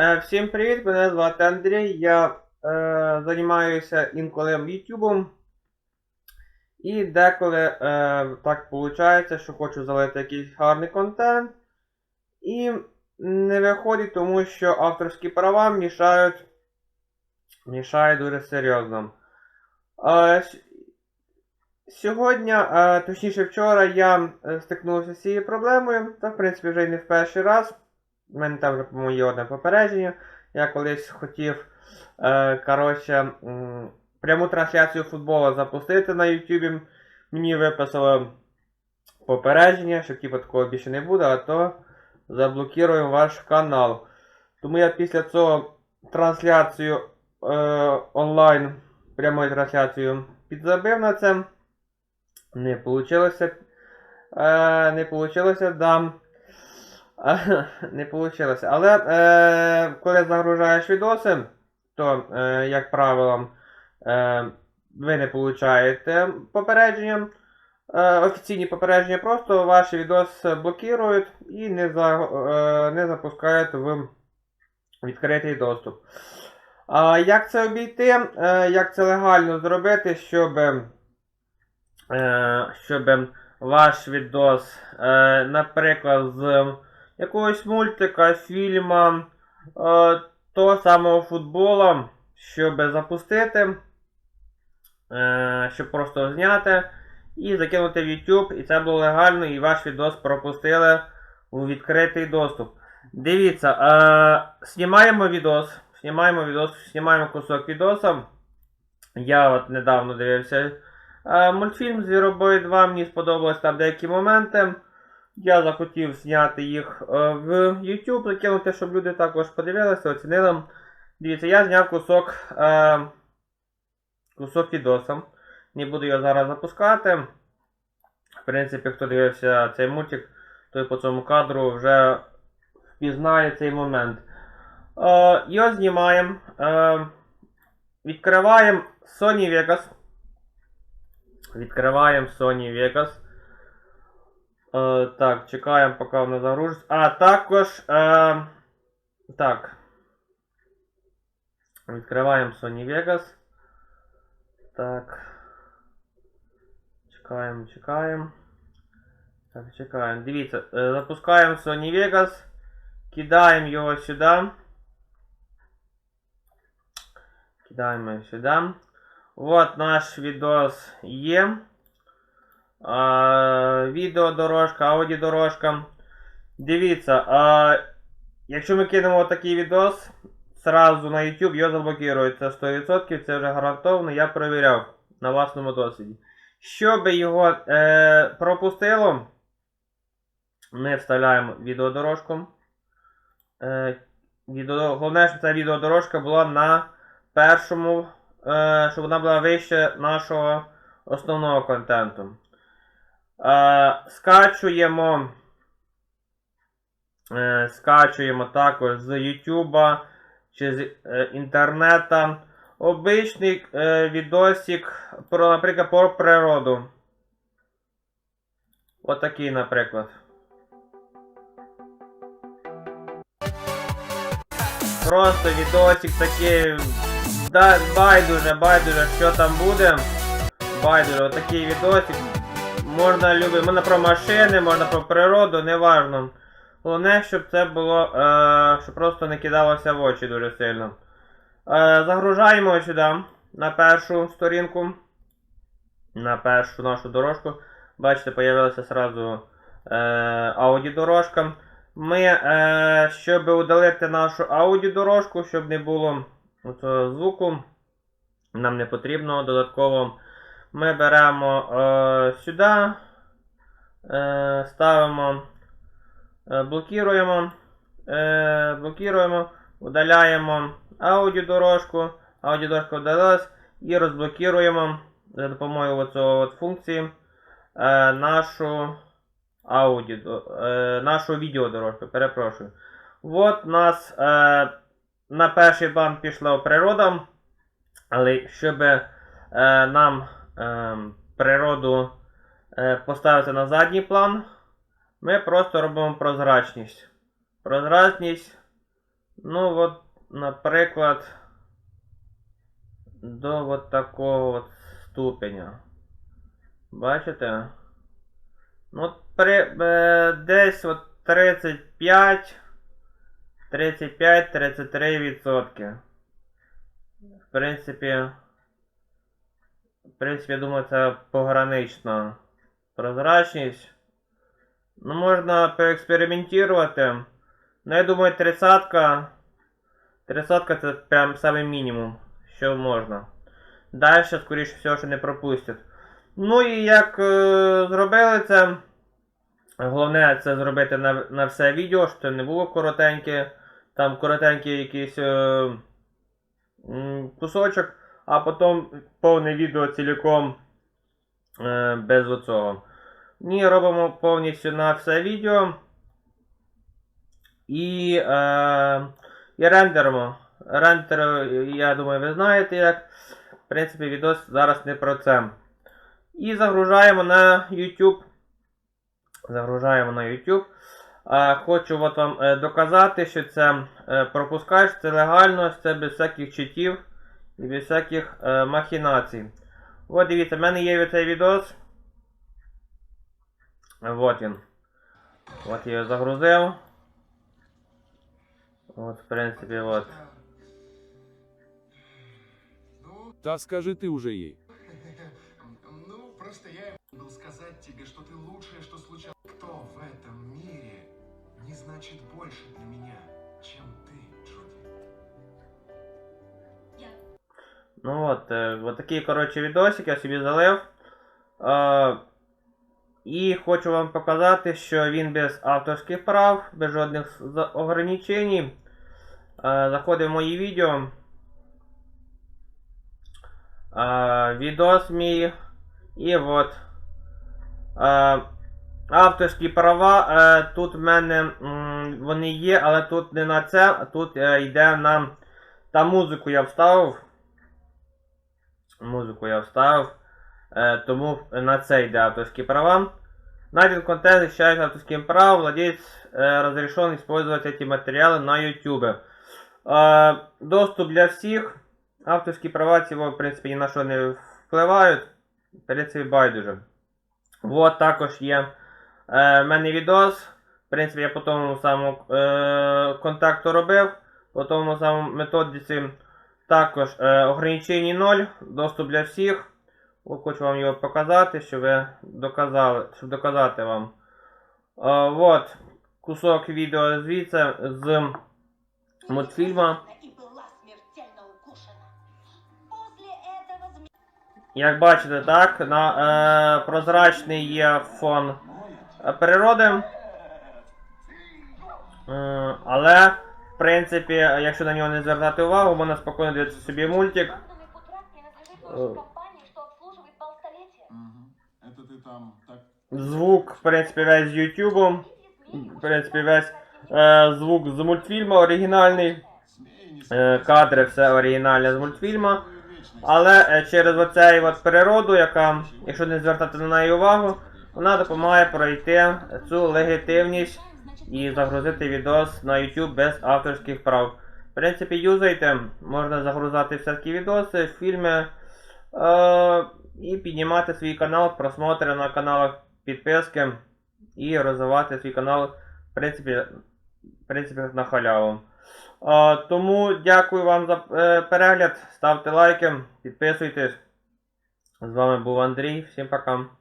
Е, Всім привіт, мене звати Андрій. Я е, займаюся інколи Ютубом. І деколи е, так виходить, що хочу залити якийсь гарний контент. І не виходить, тому що авторські права мішають. Мішають дуже серйозно. Е, Сьогодні, е, точніше вчора, я е, стикнувся з цією проблемою. Та, в принципі, вже й не в перший раз. У мене там вже, по-моєму, є одне попередження. Я колись хотів е, коротше, пряму трансляцію футболу запустити на YouTube. Мені виписали попередження, що типу такого більше не буде, а то заблокуємо ваш канал. Тому я після цього трансляцію е, онлайн, прямою трансляцією підзабив на це. Не вийшло. Е, не вийшло, дам. Не вийшло. Але е, коли загружаєш відоси, то, е, як правило, е, ви не получаєте попередження. Е, офіційні попередження просто ваш відос блокують і не, за, е, не запускають в відкритий доступ. А як це обійти? Е, як це легально зробити, щоб, е, щоб ваш відос, е, наприклад, з якогось мультика, фільма, е, того самого футбола, щоб запустити, е, щоб просто зняти і закинути в YouTube, і це було легально, і ваш відос пропустили у відкритий доступ. Дивіться, е, знімаємо відос, знімаємо відос, знімаємо кусок відоса. Я от недавно дивився е, мультфільм Звіробой 2, мені сподобалось там деякі моменти. Я захотів зняти їх е, в YouTube, закинути, щоб люди також подивилися, оцінили. Дивіться, я зняв кусок, е, кусок відоса. Не буду його зараз запускати. В принципі, хто дивився цей мультик, той по цьому кадру вже впізнає цей момент. Е, його знімаємо. Відкриваємо Sony Vegas. Відкриваємо Sony Vegas. Е, так, чекаємо, поки воно загрузиться. А також. Е, так. Відкриваємо Sony Vegas. Так. Чекаємо, чекаємо. Так, чекаємо. Дивіться, е, запускаємо Sony Vegas. Кидаємо його сюди. Кидаємо його сюди. Вот наш відос є. Відеодорожка, аудіодорожка. Дивіться, а, якщо ми кинемо такий відос, сразу на YouTube його заблокують. Це 100%, це вже гарантовано, я перевіряв на власному досвіді. Щоб його е, пропустило, ми вставляємо відеодорожку. Е, відео, головне, щоб ця відеодорожка була на першому, е, щоб вона була вище нашого основного контенту. Е, скачуємо. Е, скачуємо також з YouTube чи з е, інтернета. Обичний е, відосик про, наприклад, про природу. Отакий, наприклад. Просто відосик такий. Да, байдуже, байдуже, що там буде. Байдуже, отакий відосик. Можна любити, можна про машини, можна про природу, неважно. Головне, щоб це було, е, щоб просто не кидалося в очі дуже сильно. Е, загружаємо сюди на першу сторінку. На першу нашу дорожку. Бачите, появилася сразу е, аудіодорожка. Ми, е, щоб удалити нашу аудіодорожку, щоб не було звуку, нам не потрібно додатково. Ми беремо е, сюди, е, ставимо, е, блокуємо, е, блокуємо, удаляємо аудіодорожку, аудіодорожка вдалилась і розблокуємо за допомогою оцього от функції е, нашу аудіо, е, нашу відеодорожку, перепрошую. От у нас е, на перший план пішла природа, але щоб е, нам природу е, поставити на задній план, ми просто робимо прозрачність. Прозрачність Ну, от, наприклад, до от такого от ступеня. Бачите? Ну, при, е, десь от 35, 35-33 відсотки. В принципі, в принципі, я думаю, це погранична прозрачність. Ну, можна поекспериментувати. Ну, я думаю, тридцатка. Тридцатка це прям самий мінімум, що можна. Далі, скоріше всього, що не пропустять. Ну і як е, зробили це. Головне це зробити на, на все відео, щоб це не було коротеньке. Там коротенький якийсь е, кусочок, а потім повне відео цілком е, без оцього. Ні, робимо повністю на все відео. І, е, і рендеримо. Рендер, я думаю, ви знаєте як. В принципі, відос зараз не про це. І загружаємо на YouTube. Загружаємо на YouTube. Е, хочу от вам е, доказати, що це е, пропускаєш, це легально, це без всяких читів і без всяких е, махінацій. От дивіться, в мене є цей відос. Вот він. От я його загрузив. От, в принципі, от. Ну, Та скажи ты уже ей. ну, просто я был сказать тебе, что ты лучшее, что случалось. Кто в этом мире не значит больше для меня, чем ты, Ну от, е, от такий, коротше, відосик я собі залив. Е, і хочу вам показати, що він без авторських прав, без жодних ограничень. Е, заходимо в мої відео. Е, відос мій. І от. Е, авторські права. Е, тут в мене м, вони є, але тут не на це, а тут е, йде на. Та музику я вставив Музику я вставив. Е, тому на це йде авторські права. Найден контент защищает авторским правом, владелец э, разрешен использовать эти материалы на YouTube. Э, доступ для всіх. Авторські права цього, в принципі, ні на що не впливають. В принципі, байдуже. Вот також є е, в мене відос. В принципі, я по тому самому е, контакту робив. По тому самому методиці також е, ограничень 0, доступ для всіх. Хочу вам його показати, щоб ви доказали, щоб доказати вам. Е, от кусок відео звідси з змея Як бачите, так, на е, прозрачний є фон природи. Е, але, в принципі, якщо на нього не звертати увагу, можна спокійно дивитися собі мультик. Главными Кутраски надлежит Э. служить компании, что обслуживает полстолетия. Мгм. Это ты там так Звук, в принципі, весь з Ютубу. В принципі, весь е, звук з мультфільму оригінальний. смей не Е, кадри все оригінальне з мультфільму. свою вечность. Але е, через оцей от природу, яка, якщо не звертати на неї увагу, вона допомагає пройти цю легітимність і загрузити відос на YouTube без авторських прав. В принципі, юзайте, можна загрузати всякі відоси, фільми е- і піднімати свій канал, просмотри на каналах, підписки і розвивати свій канал, в принципі, в принципі на халяву. Е, тому дякую вам за е, перегляд. Ставте лайки, підписуйтесь. З вами був Андрій. Всім пока.